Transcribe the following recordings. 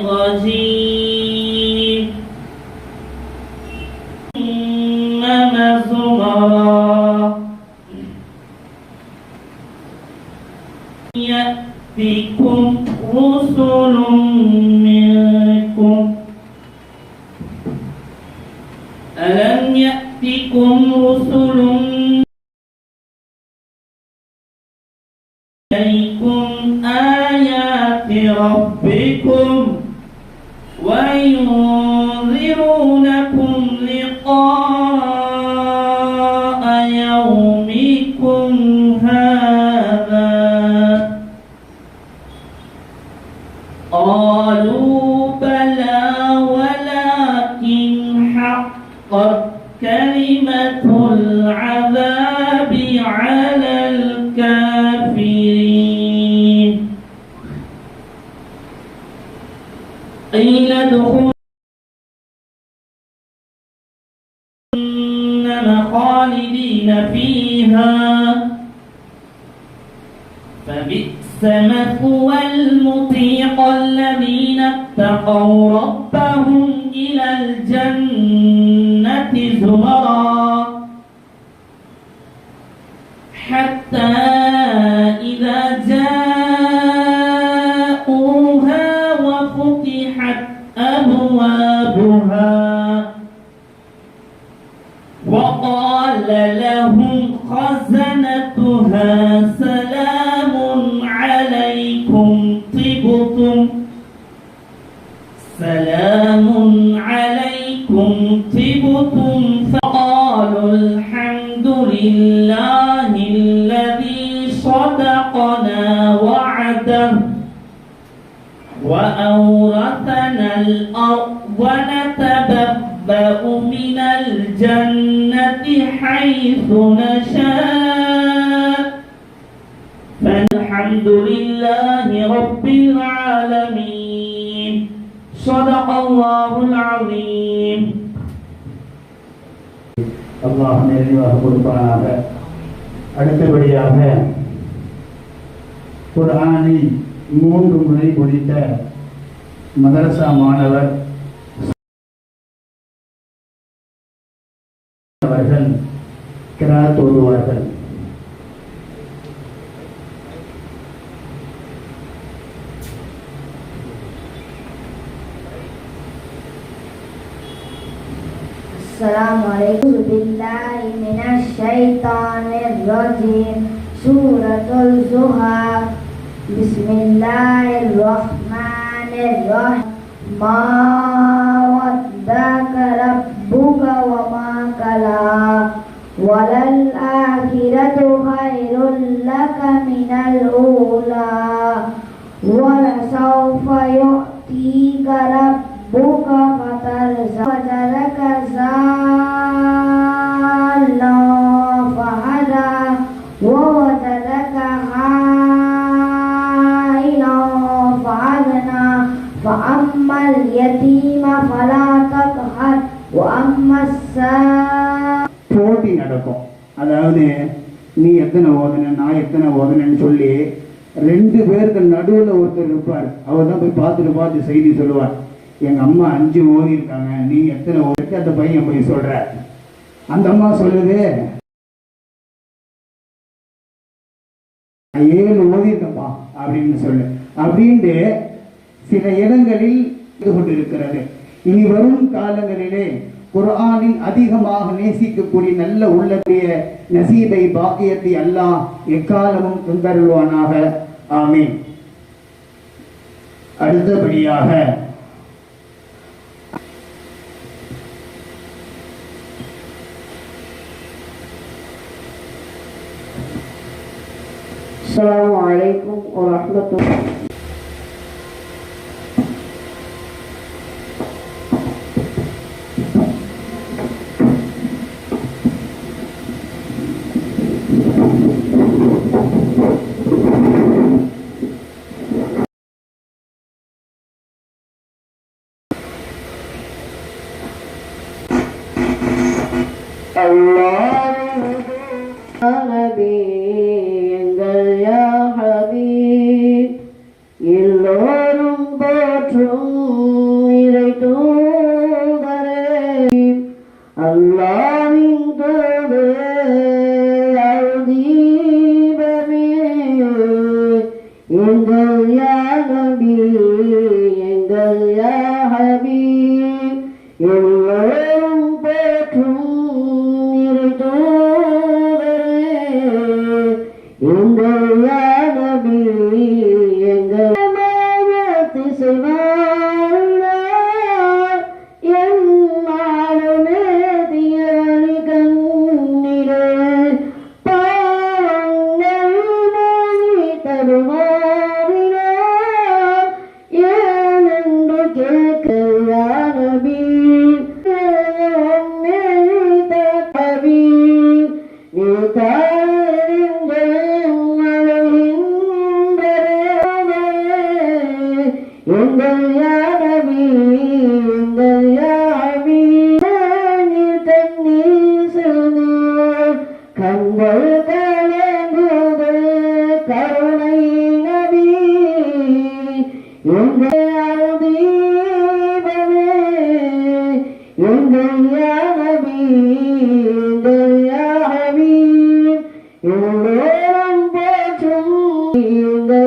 الرجيم. إنما زمرا يأتكم رسل منكم. ألم يأتكم رسل إليكم آيات ربكم؟ وينذرونكم لقاء يومكم هذا قالوا بلى ولكن حقت كلمة العذاب على فيها. فبئس مثوى المطيق الذين اتقوا ربهم إلى الجنة زمرا. حتى إذا جاءوها وفتحت أبوابها وقال لهم خزنتها سلام عليكم طبتم. سلام عليكم طبتم. فقالوا الحمد لله الذي صدقنا وعده وأورثنا الأرض نتببأ من الجنة حيث نشاء فالحمد لله رب العالمين صدق الله العظيم அல்லாஹ் நிறைவாக கொடுப்பானாக அடுத்தபடியாக குர்ஆனை மூன்று முறை முடித்த மதரசா மாணவர் அவர்கள் கிராத் ஓதுவார்கள் السلام عليكم بالله من الشيطان الرجيم سورة الزهر بسم الله الرحمن الرحيم Gracias. பார்த்துட்டு பார்த்து செய்தி சொல்லுவார். எங்க அம்மா அஞ்சு ஓதி இருக்காங்க. நீ எத்தனை ஓதிருக்கு அந்த பையன் போய் சொல்ற அந்த அம்மா சொல்லுது "நான் ஏழு ஓதிருக்கப்பா அப்படின்னு சொல்லு. அப்படின்ட்டு சில இடங்களில் இது கொண்டிருக்கிறது இனி வரும் காலங்களிலே குரானில் அதிகமாக நேசிக்கக்கூடிய நல்ல உள்ளக்கூடிய நசீபை பாக்கியத்தை அல்லாஹ் எக்காலமும் தந்தருள்வானாக. ஆமீன். அடுத்தபடியாக السلام عليكم ورحمة الله الله in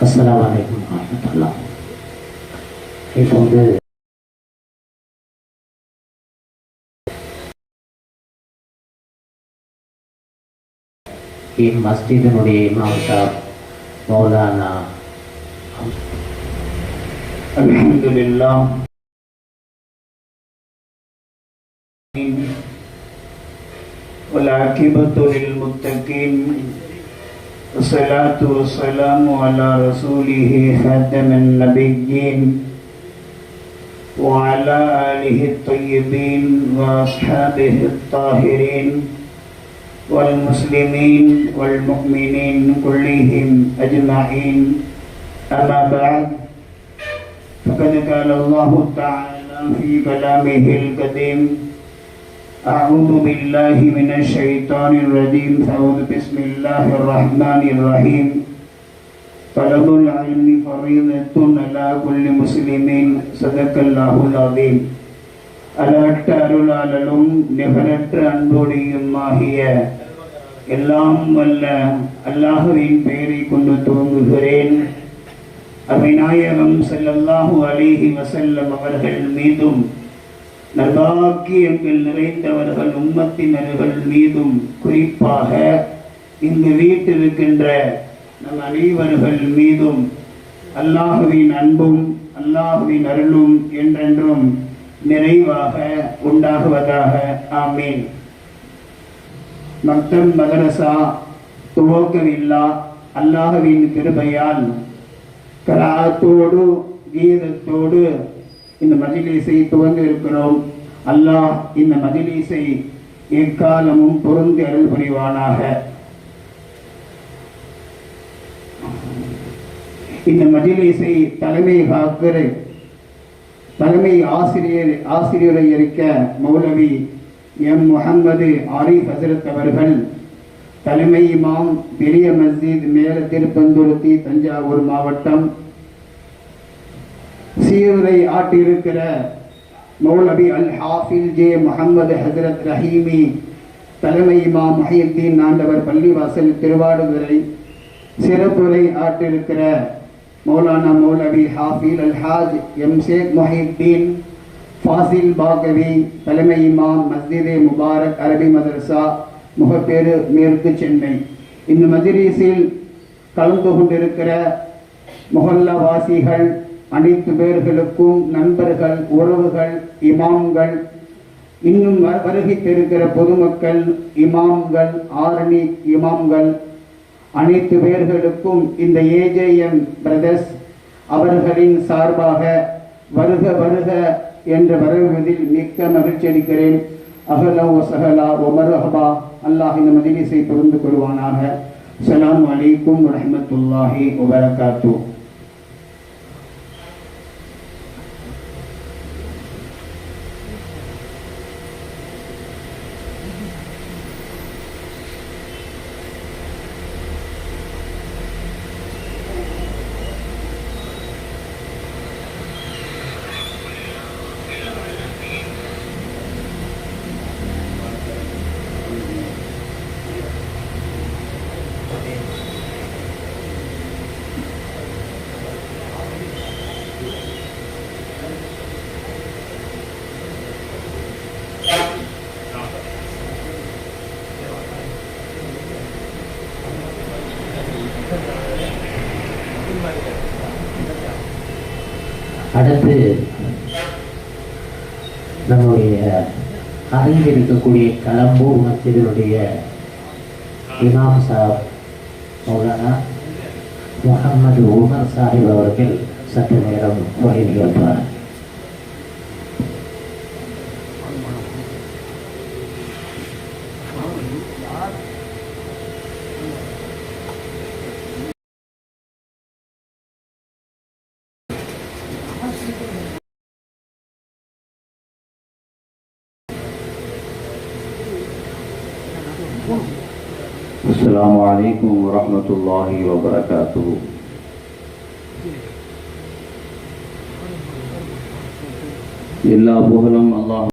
அஸ்ஸலாமு அலைக்கும் வரமத்துல்லாஹ் இப்போது இம்மஸ்ஜிதினுடைய இமாம் சாப் மௌலானா الحمد لله والعاقبة للمتقين والصلاة والسلام على رسوله خاتم النبيين وعلى آله الطيبين وأصحابه الطاهرين والمسلمين والمؤمنين كلهم أجمعين. أما بعد فقد قال الله تعالى في كلامه القديم أعوذ بالله من الشيطان الرجيم فأعوذ بسم الله الرحمن الرحيم طلب العلم فريضة على كل مسلم صدق الله العظيم அளவற்ற அருளாளலும் நிகரற்ற அன்போடையுமாகிய எல்லாம் வல்ல அல்லாஹுவின் பெயரை கொண்டு துவங்குகிறேன் அபிநாயகம் ஸல்லல்லாஹு அலைஹி வஸல்லம் அவர்கள் மீதும் நல்லாக்கியங்கள் நிறைந்தவர்கள் உம்மத்தினர்கள் மீதும் குறிப்பாக இங்கு வீட்டிருக்கின்ற நம் அனைவர்கள் மீதும் அல்லாஹுவின் அன்பும் அல்லாஹுவின் அருளும் என்றென்றும் நிறைவாக உண்டாகுவதாக. ஆமீன். மக்தம் மதரசா துவக்கவில்லா அல்லாஹுவின் கிருபையால் கலாத்தோடு கீதத்தோடு இந்த மஜிலிஸை துவங்க இருக்கிறோம் அல்லாஹ் இந்த மஜிலிஸை எக்காலமும் பொருந்து அருள் புரிவானாக. இந்த மஜிலிஸை தலைமை காக்கிற தலைமை ஆசிரியர் ஆசிரியரை இருக்க மௌலவி எம் முகமது ஆரிஃப் ஹசரத் அவர்கள் தலைமை இமாம் பெரிய மஸ்ஜித் மேல திருப்பந்துருத்தி தஞ்சாவூர் மாவட்டம் சீருரை ஆட்டியிருக்கிற மௌலவி அல் ஹாஃபில் ஜே முகமது ஹசரத் ரஹீமி தலைமை இமாம் மஹியுத்தீன் ஆண்டவர் பள்ளிவாசல் திருவாடுதுறை சிறப்புரை ஆட்டிருக்கிற மௌலானா மௌலவி ஹாஃபில் அல் ஹாஜ் எம் ஷேக் மொஹித்தீன் ஃபாசில் பாகவி தலைமை இமாம் மஸ்ஜிதே முபாரக் அரபி மதரசா முகப்பேரு மேற்கு சென்னை. இந்த மஜ்லிஸில் கலந்து கொண்டிருக்கிற முகல்லவாசிகள் அனைத்து பேர்களுக்கும் நண்பர்கள் உறவுகள் இமாம்கள் இன்னும் வ- வருகித்திருக்கிற பொதுமக்கள் இமாம்கள் ஆரணி இமாம்கள் அனைத்து பேர்களுக்கும் இந்த ஏஜேஎம் பிரதர்ஸ் அவர்களின் சார்பாக வருக வருக என்று வரவுவதில் மிக்க மகிழ்ச்சி அளிக்கிறேன். அகலா ஓ சஹலா ஓ மருஹபா. அல்லாஹ் இந்த மஜ்லிஸை புரிந்து கொள்வானாக. அலாம் வலைக்கும் வரமத்துல்லாஹி வபரகாத்தூ வந்து நம்முடைய அருகில் இருக்கக்கூடிய கலம்பூர் மத்தியனுடைய இமாம் சாப் மௌலானா முகமது உமர் சாஹிப் அவர்கள் சற்று நேரம் வழி السلام عليكم ورحمة الله وبركاته. إلا بهلم الله